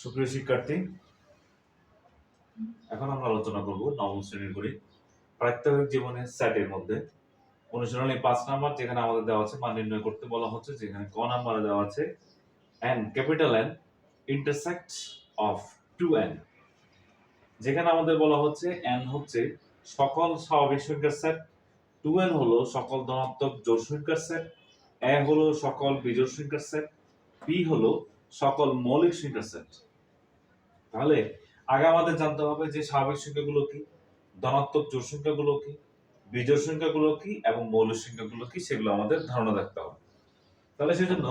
সুপ্রিয় শিক্ষার্থী, এখন আমরা আলোচনা করব নবম শ্রেণির গণিত প্রাত্যহিক জীবনের সেটের মধ্যে। অনুশীলনী পাঁচ নাম্বার, যেখানে আমাদের দেওয়া আছে মান নির্ণয় করতে বলা হচ্ছে, যেখানে ক নাম্বারে দেওয়া আছে N capital N intersect of two N যেখানে আমাদের বলা হচ্ছে এন হচ্ছে সকল স্বাভাবিক সংখ্যার সেট টু এন হলো সকল ধনাত্মক জোড় সংখ্যার সেট এ হলো সকল বিজোড় সংখ্যার সেট পি হলো সকল মৌলিক সংখ্যার সেট তাহলে আগে আমাদের জানতে হবে যে স্বাভাবিক সংখ্যাগুলো কি? ধনাত্মক জোড় সংখ্যাগুলো কি? বিজোড় সংখ্যাগুলো কি? এবং মৌলিক সংখ্যাগুলো কি? সেগুলো আমাদের ধারণা রাখতে হবে। তাহলে সেজন্য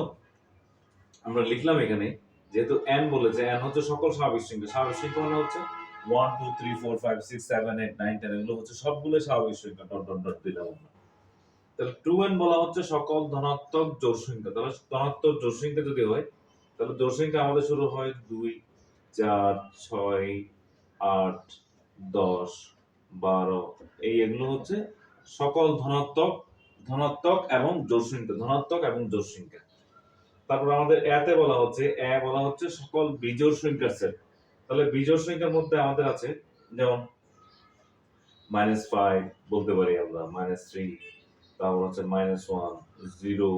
আমরা লিখলাম এখানে, যেহেতু এন বলেছে এন হচ্ছে সকল স্বাভাবিক সংখ্যা। স্বাভাবিক সংখ্যা মানে হচ্ছে one two three four five six seven eight nine ten এগুলো হচ্ছে সবগুলো স্বাভাবিক সংখ্যা ডট ডট ডট দিলাম আমরা। তাহলে টু এন বলা হচ্ছে সকল ধনাত্মক জোড় সংখ্যা। তাহলে ধনাত্মক জোড় সংখ্যা যদি হয় তাহলে জোড় সংখ্যা আমাদের শুরু হয় দুই, চার, ছয়, আট, দশ, বারো, এই এগুলো হচ্ছে সকল ধনাত্মক ধনাত্মক এবং জোড় সংখ্যা ধনাত্মক এবং জোড় সংখ্যা তারপর আমাদের এতে বলা হচ্ছে, এ বলা হচ্ছে সকল বিজোড় সংখ্যার সেট। তাহলে বিজোড় সংখ্যার মধ্যে আমাদের আছে, যেমন মাইনাস ফাইভ বলতে পারি আমরা মাইনাস থ্রি তারপর হচ্ছে মাইনাস ওয়ান জিরো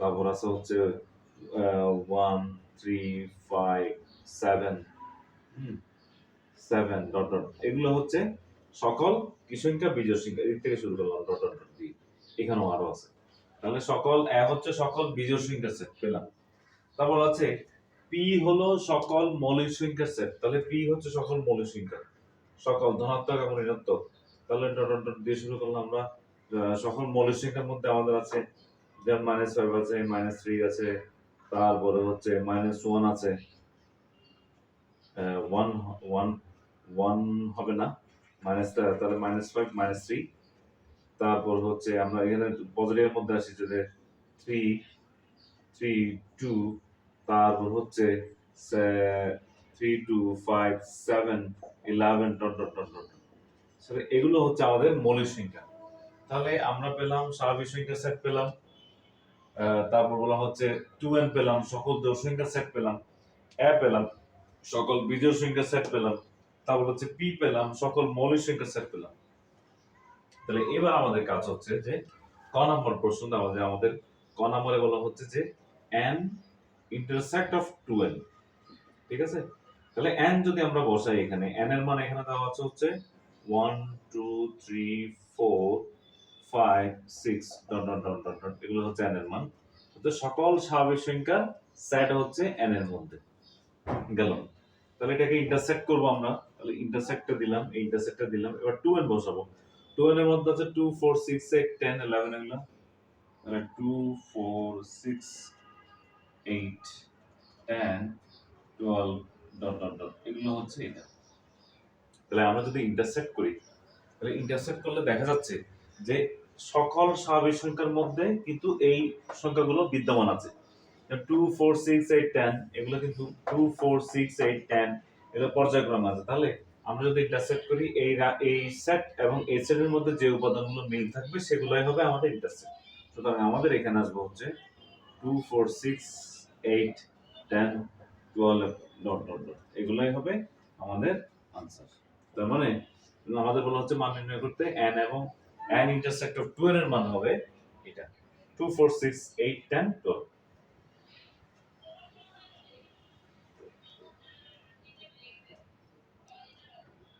তারপর আছে হচ্ছে one three five seven seven dot dot এগুলো হচ্ছে সকল কি সংখ্যা বিজোড় সংখ্যা এদিক থেকে শুরু করলাম ডট ডট ডট দিয়ে। এখানেও আরও আছে। তাহলে সকল এ হচ্ছে সকল বিজোড় সংখ্যার সেট পেলাম। তারপর আছে পি হলো সকল মৌলিক সংখ্যার সেট তাহলে পি হচ্ছে সকল মৌলিক সংখ্যা সকল, ধনাত্মক এবং ঋণাত্মক। তাহলে ডট ডট দিয়ে শুরু করলাম আমরা। সকল মৌলিক সংখ্যার মধ্যে আমাদের আছে, যেমন মাইনাস ফাইভ আছে মাইনাস থ্রি আছে তারপরে হচ্ছে মাইনাস ওয়ান আছে। ওয়ান ওয়ান ওয়ান হবে না। মাইনাস তাহলে মাইনাস ফাইভ মাইনাস থ্রি তারপর হচ্ছে আমরা এখানে পজিটিভের মধ্যে আসি যে থ্রি থ্রি টু তারপর হচ্ছে three two five seven eleven dot dot dot dot এগুলো হচ্ছে আমাদের মৌলিক সংখ্যা। তাহলে আমরা পেলাম স্বাভাবিক সংখ্যা সেট পেলাম। তারপর বলা হচ্ছে টু এন পেলাম, সকল সংখ্যার সেট পেলাম এ পেলাম, সকল বিজোড় সংখ্যার সেট পেলাম, তারপর হচ্ছে পি পেলাম, সকল মৌলিক সংখ্যার সেট পেলাম। তাহলে এবার আমাদের কাজ হচ্ছে যে ক নম্বর প্রশ্ন দেওয়া যে আমাদের ক নম্বরে বলা হচ্ছে যে N intersect of two N ঠিক আছে? তাহলে এন যদি আমরা বসাই এখানে এন এর মান এখানে দেওয়া আছে হচ্ছে one two three four five six dot dot dot dot dot এগুলো হচ্ছে এন এর মান। তো সকল স্বাভাবিক সংখ্যার সেট হচ্ছে এন এর মধ্যে। গেল। তাহলে এটাকে ইন্টারসেক্ট করব আমরা। তাহলে ইন্টারসেক্টটা দিলাম, এই ইন্টারসেক্টটা দিলাম। এবার টু এন বসাবো। টু এন এর মধ্যে আছে two four six eight ten eleven এগুলো। তাহলে two four six eight ten twelve dot dot dot এগুলো হচ্ছে এটা। তাহলে আমরা যদি ইন্টারসেক্ট করি, তাহলে ইন্টারসেক্ট করলে দেখা যাচ্ছে যে সকল স্বাভাবিক সংখ্যার মধ্যে কিন্তু এই সংখ্যাগুলো বিদ্যমান আছে। Two four six eight ten এগুলো কিন্তু two four six eight ten এগুলো পর্যায়ক্রমে আছে। তাহলে আমরা যদি ইন্টারসেক্ট করি, এই এই সেট এবং এই সেটের মধ্যে যে উপাদানগুলো মিল থাকবে, সেগুলোই হবে আমাদের ইন্টারসেক্ট সুতরাং আমাদের এখানে আসবে হচ্ছে two four six eight ten twelve dot dot dot এগুলোই হবে আমাদের আনসার তার মানে আমাদের বলা হচ্ছে মান নির্ণয় করতে এন এবং n ইন্টারসেক্ট অফ টু এর মান হবে এটা। Two four six eight ten